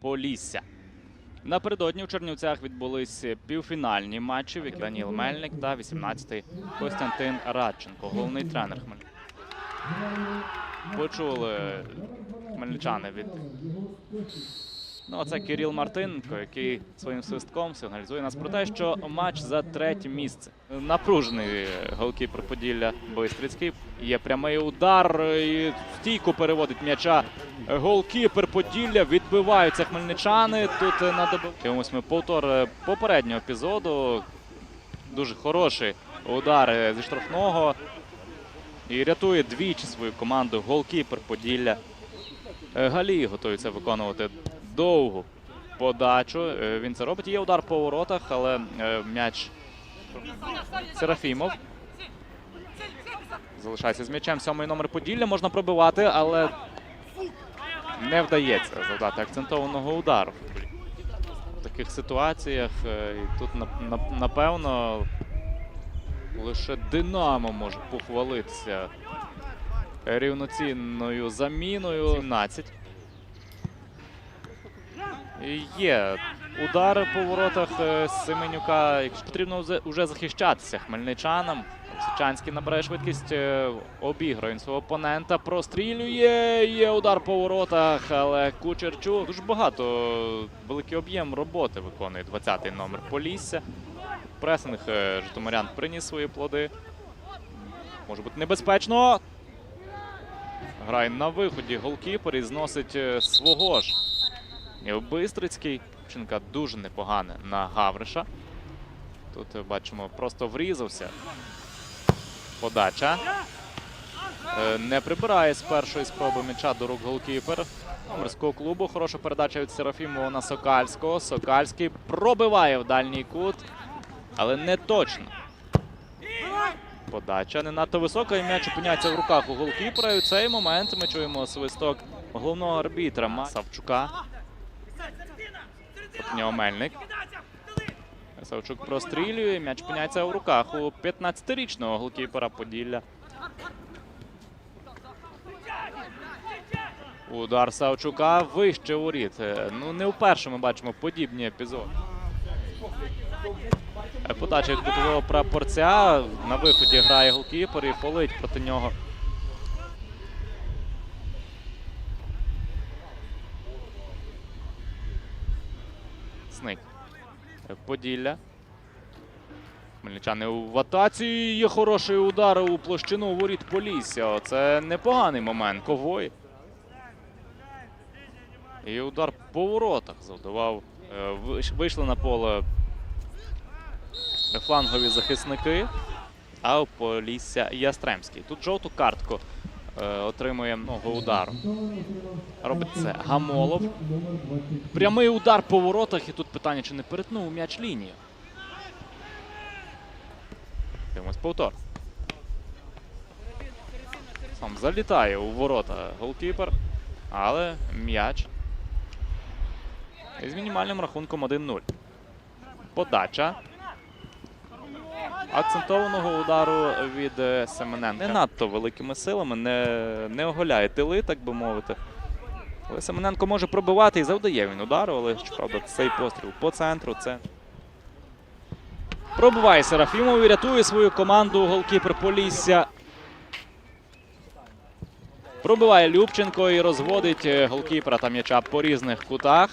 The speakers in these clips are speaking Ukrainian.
Полісся. Напередодні в Чернівцях відбулись півфінальні матчі. в яких Даніл Мельник та 18-й Костянтин Радченко, головний тренер Хмельницького. Почули хмельничани від Ну, це Кирил Мартиненко, який своїм свистком сигналізує нас про те, що матч за третє місце. Напружений голкіпер Поділля Бистрицький. Є прямий удар і стійку переводить м'яча. Голкіпер Поділля відбиваються хмельничани. Тут на добив. Дивимось ми повтор е, попереднього епізоду. Дуже хороший удар е, зі штрафного. І рятує двічі свою команду. Голкіпер Поділля. Е, Галій готується виконувати довгу подачу. Е, Він це робить. Є удар по воротах, але е, м'яч Серафімов. Залишається з м'ячем сьомий номер Поділля. Можна пробивати, але не вдається завдати акцентованого удару. В таких ситуаціях е, і тут нап- нап- напевно лише Динамо може похвалитися рівноцінною заміною. 17. Є удари по воротах е, Семенюка. Якщо потрібно вже- захищатися хмельничанам. Сичанський набирає швидкість, е, обігрує свого опонента, прострілює. Є удар по воротах, але Кучерчук дуже багато великий об'єм роботи виконує 20-й номер Полісся. Пресинг е, Житомирян приніс свої плоди. Може бути небезпечно. Грає на виході голкіпер і зносить свого ж. Бистрицький. Чинка дуже непогане на Гавриша. Тут е, бачимо, просто врізався. Подача. Е, Не прибирає з першої спроби м'яча до рук голкіпер. Морського клубу. Хороша передача від Серафімова на Сокальського. Сокальський пробиває в дальній кут, але не точно. Подача не надто висока, і м'яч опиняється в руках у голкіпера. І в цей момент ми чуємо свисток головного арбітра Савчука. От в нього Мельник. Савчук прострілює, м'яч опиняється в руках у 15-річного голкіпера Поділля. Удар Савчука вище воріт. Ну, не вперше ми бачимо подібні епізоди. Подача кутового прапорця. На виході грає голкіпер і полить проти нього. Сник. Е, Поділля. Хмельничани в атаці. Є хороший удар у площину воріт Полісся. Це непоганий момент. Ковой. І удар по воротах завдавав. Е, Вийшли на поле флангові захисники, а у Полісся Ястремський. Тут жовту картку отримує много удару. Робить це Гамолов. Прямий удар по воротах, і тут питання, чи не перетнув м'яч лінію. Дивимось повтор. Сам залітає у ворота голкіпер, але м'яч. І з мінімальним рахунком 1-0. Подача. Акцентованого удару від е, Семененка. Не надто великими силами, не, не оголяє тили, так би мовити. Але Семененко може пробивати і завдає він удару, але щоправда цей постріл по центру це. Пробиває Серафімов і рятує свою команду голкіпер Полісся. Пробиває Любченко і розводить е, голкіпера та м'яча по різних кутах.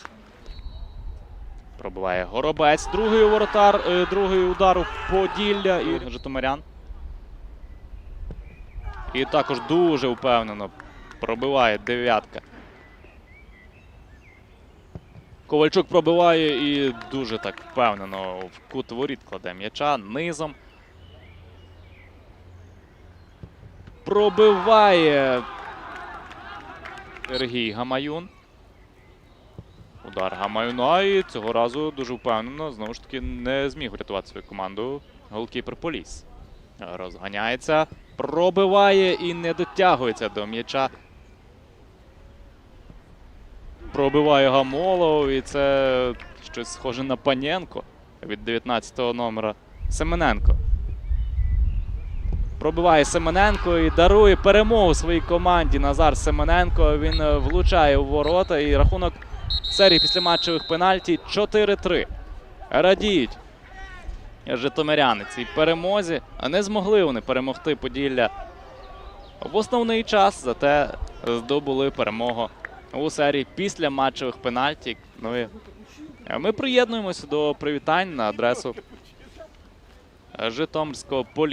Пробиває Горобець. Другий воротар, е, другий удар у Поділля і Житомирян. І також дуже впевнено пробиває дев'ятка. Ковальчук пробиває і дуже так впевнено в кут воріт кладе м'яча низом. Пробиває Сергій Гамаюн. Удар Гамаюна і цього разу дуже впевнено знову ж таки не зміг врятувати свою команду голкіпер Поліс. Розганяється, пробиває і не дотягується до м'яча. Пробиває Гамолов, і це щось схоже на Паненко від 19-го номера Семененко. Пробиває Семененко і дарує перемогу своїй команді Назар Семененко. Він е, влучає у ворота і рахунок серії післяматчевих пенальті 4-3. Радіють житомиряни цій перемозі. Не змогли вони перемогти Поділля в основний час, зате здобули перемогу у серії після матчевих пенальті. Ну і е, ми приєднуємося до привітань на адресу Житомирського полі.